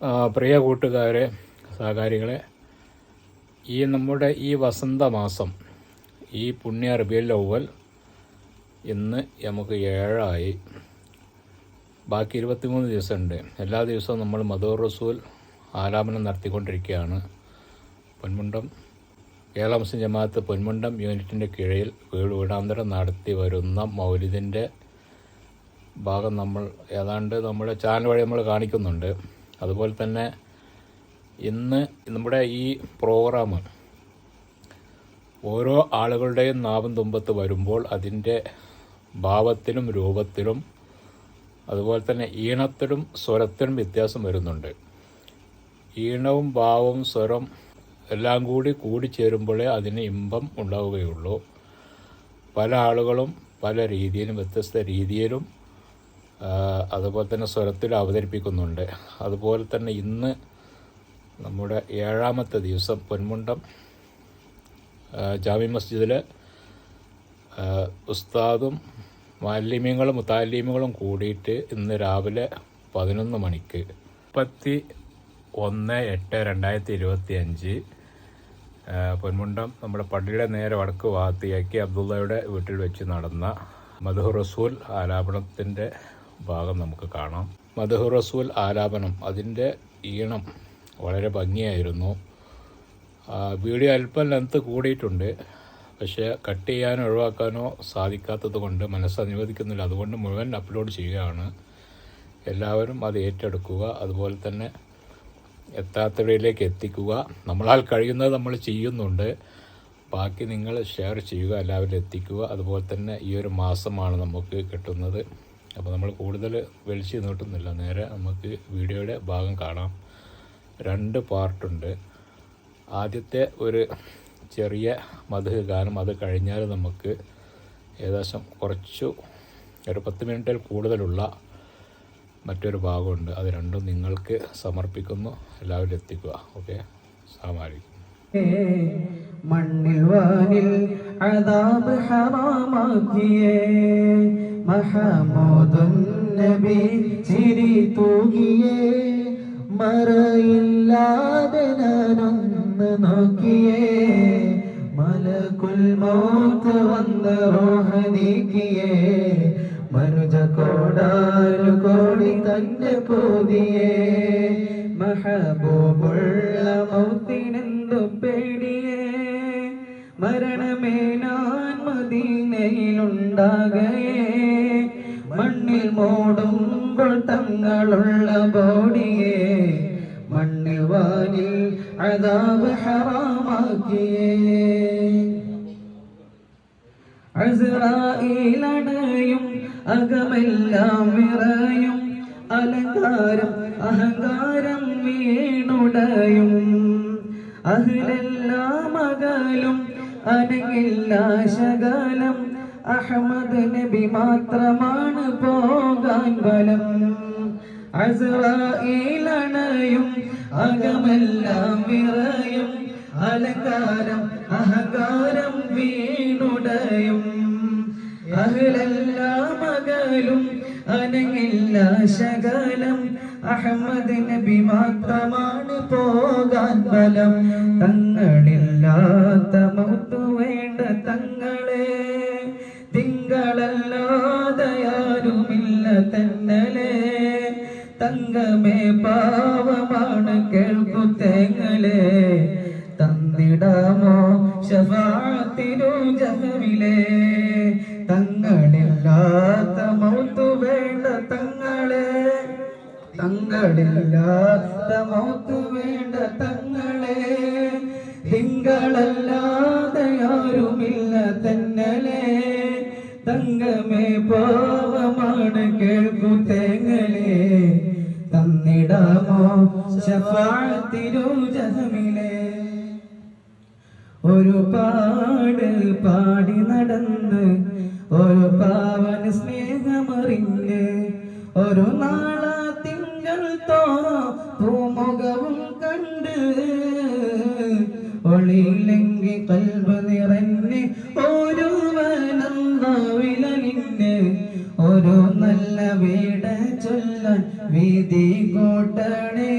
പ്രിയ കൂട്ടുകാരെ സഹകാരികളെ ഈ നമ്മുടെ ഈ വസന്തമാസം ഈ പുണ്യ റബിയൽ അവൽ ഇന്ന് നമുക്ക് ഏഴായി. ബാക്കി ഇരുപത്തിമൂന്ന് ദിവസമുണ്ട്. എല്ലാ ദിവസവും നമ്മൾ മദൂർ റസൂൽ ആലാപനം നടത്തിക്കൊണ്ടിരിക്കുകയാണ്. പൊന്മുണ്ടം കേരള മുസ്ലിം ജമാഅത്ത് പൊന്മുണ്ടം യൂണിറ്റിന്റെ കീഴിൽ വീട് വീടാന്തരം നടത്തി വരുന്ന മൗലിദിന്റെ ഭാഗം നമ്മൾ ഏതാണ്ട് നമ്മുടെ ചാനൽ വഴി നമ്മൾ കാണിക്കുന്നുണ്ട്. അതുപോലെ തന്നെ ഇന്ന് നമ്മുടെ ഈ പ്രോഗ്രാം ഓരോ ആളുകളുടെയും നാവും തുമ്പത്ത് വരുമ്പോൾ അതിന്റെ ഭാവത്തിലും രൂപത്തിലും അതുപോലെ തന്നെ ഈണത്തിലും സ്വരത്തിലും വ്യത്യാസം വരുന്നുണ്ട്. ഈണവും ഭാവവും സ്വരം എല്ലാം കൂടി കൂടിച്ചേരുമ്പോഴേ അതിന് ഇമ്പം ഉണ്ടാവുകയുള്ളൂ. പല ആളുകളും പല രീതിയിലും വ്യത്യസ്ത രീതിയിലും അതുപോലെ തന്നെ സ്വരത്തിൽ അവതരിപ്പിക്കുന്നുണ്ട്. അതുപോലെ തന്നെ ഇന്ന് നമ്മുടെ ഏഴാമത്തെ ദിവസം പൊന്മുണ്ടം ജാമി മസ്ജിദിൽ ഉസ്താദും മാലിമ്യങ്ങളും മുത്താലിമ്യങ്ങളും കൂടിയിട്ട് ഇന്ന് രാവിലെ പതിനൊന്ന് മണിക്ക് മുപ്പത്തി ഒന്ന് എട്ട് രണ്ടായിരത്തി ഇരുപത്തി അഞ്ച് പൊന്മുണ്ടം നമ്മുടെ പള്ളിയുടെ നേരെ വടക്ക് വാത്തിയാക്കി അബ്ദുള്ളയുടെ വീട്ടിൽ വെച്ച് നടന്ന മധു റസൂൽ ആലാപനത്തിന്റെ ഭാഗം നമുക്ക് കാണാം. മധു റസൂൽ ആലാപനം അതിന്റെ ഈണം വളരെ ഭംഗിയായിരുന്നു. വീഡിയോ അല്പം ലെങ്ത്ത് കൂടിയിട്ടുണ്ട്. പക്ഷേ കട്ട് ചെയ്യാനോ ഒഴിവാക്കാനോ സാധിക്കാത്തത് കൊണ്ട് മനസ്സ് അനുവദിക്കുന്നില്ല. അതുകൊണ്ട് മുഴുവൻ അപ്ലോഡ് ചെയ്യുകയാണ്. എല്ലാവരും അത് ഏറ്റെടുക്കുക അതുപോലെ തന്നെ എത്താത്തവരിലേക്ക് എത്തിക്കുക. നമ്മളാൽ കഴിയുന്നത് നമ്മൾ ചെയ്യുന്നുണ്ട്. ബാക്കി നിങ്ങൾ ഷെയർ ചെയ്യുക എല്ലാവരും എത്തിക്കുക. അതുപോലെ തന്നെ ഈ ഒരു മാസമാണ് നമുക്ക് കിട്ടുന്നത്. അപ്പോൾ നമ്മൾ കൂടുതൽ വലിച്ചു നീട്ടുന്നില്ല നേരെ നമുക്ക് വീഡിയോയുടെ ഭാഗം കാണാം. രണ്ട് പാർട്ടുണ്ട്. ആദ്യത്തെ ഒരു ചെറിയ മധു ഗാനം അത് കഴിഞ്ഞാൽ നമുക്ക് ഏകദേശം കുറച്ചു ഒരു പത്ത് മിനിറ്റിൽ കൂടുതലുള്ള മറ്റൊരു ഭാഗമുണ്ട്. അത് രണ്ടും നിങ്ങൾക്ക് സമർപ്പിക്കുന്നു. എല്ലാവരും എത്തിക്കുക. ഓക്കെ? സാമാരിക്കും മണ്ണിൽ വാനിൽ അതാബ് ഹറാമാക്കിയേ. മഹമൂദുൻ നബി ചിരി തൂകിയേ മറയില്ലാതെ ഞാനൊന്ന് നോക്കിയേ. മലകുൽ മൗത്ത് വന്ന റോഹ നീക്കിയേ മനുജ കോടാനു കോടി തന്നെ പോതിയേ. മഹബൂബുള്ള മൗത്തിനെന്തു പേടിയേ മരണമേനോ മദീനയിലുണ്ടാകയേ മണ്ണിൽ മൂടുമ്പോൾ തങ്ങളുള്ള ബോഡിയെ. മണ്ണിൽ വാനിൽ അതാബ് ഹറാമാക്കിയേ. അസ്രായേലടയും അകമെല്ലാം വിറയും അലങ്കാരം അഹങ്കാരം വീണുടയും. അഹിലെല്ലാം അകലും അനങ്ങില്ല ശകലം അഹമ്മദ് നബി മാത്രമാണ് പോകാൻ ബലം. അസ്രായേലണയും അകമെല്ലാം വിറയും. അലങ്കാരം അഹങ്കാരം വീണുടയും. അഹ്ലെല്ലാം മകലും അനങ്ങില്ല ശകലം അഹമ്മദ് നബി മാത്രമാണ് പോകാൻ ബലം. തങ്ങളില്ലാത്ത മൗത്തു വേണ്ട തങ്ങളെ. തിങ്കളല്ലാതയാരുമില്ല തന്നലെ. തങ്കമേ പാവമാണ് കേൾക്കു തേങ്ങളെ തന്നിടാമോ ശഫാത്തിനു ജഹവിലെ. തങ്ങളില്ലാത്ത മൗത്ത് വേണ്ട തങ്ങളെ തിങ്കളല്ലാതെ ആരുമില്ല തന്നലെ. തങ്കമേ പാവമാണ് കേൾക്കു തേങ്ങലെ. തന്നിടാമോ ശഫാത്തിനു ഒരു പാട് പാടി നടന്ന് ഒരു പാവന് സ്നേഹമറിഞ്ഞ് ഒരു നാള പൂമുഖവും കണ്ട് ഒളിയിലെങ്കി കൽബ് നിറഞ്ഞ് ഒരുവനെന്നാവിലിന് ഒരു നല്ല വീട് ചൊല്ലാൻ വീതി കൂട്ടണേ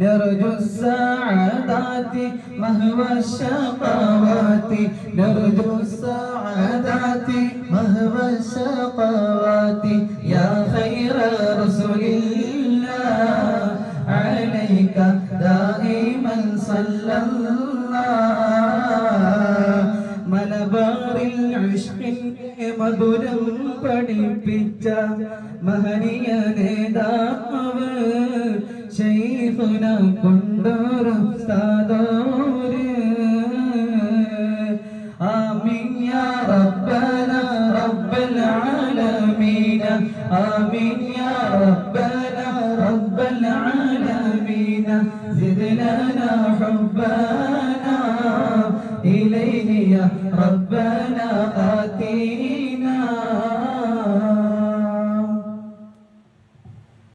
نرجو السعادات مهوى الشقوات نرجو السعادات مهوى الشقوات മലബാറിൽ ഇഷ്കിന്റെ മധുരം പഠിപ്പിച്ച മഹനീയ നേതാവ് ശൈഖുന കൊണ്ടൊരു സ്ഥാതോര് آمين يا ربنا رب العالمين آمين يا ربنا رب العالمين زد لنا حبنا إليك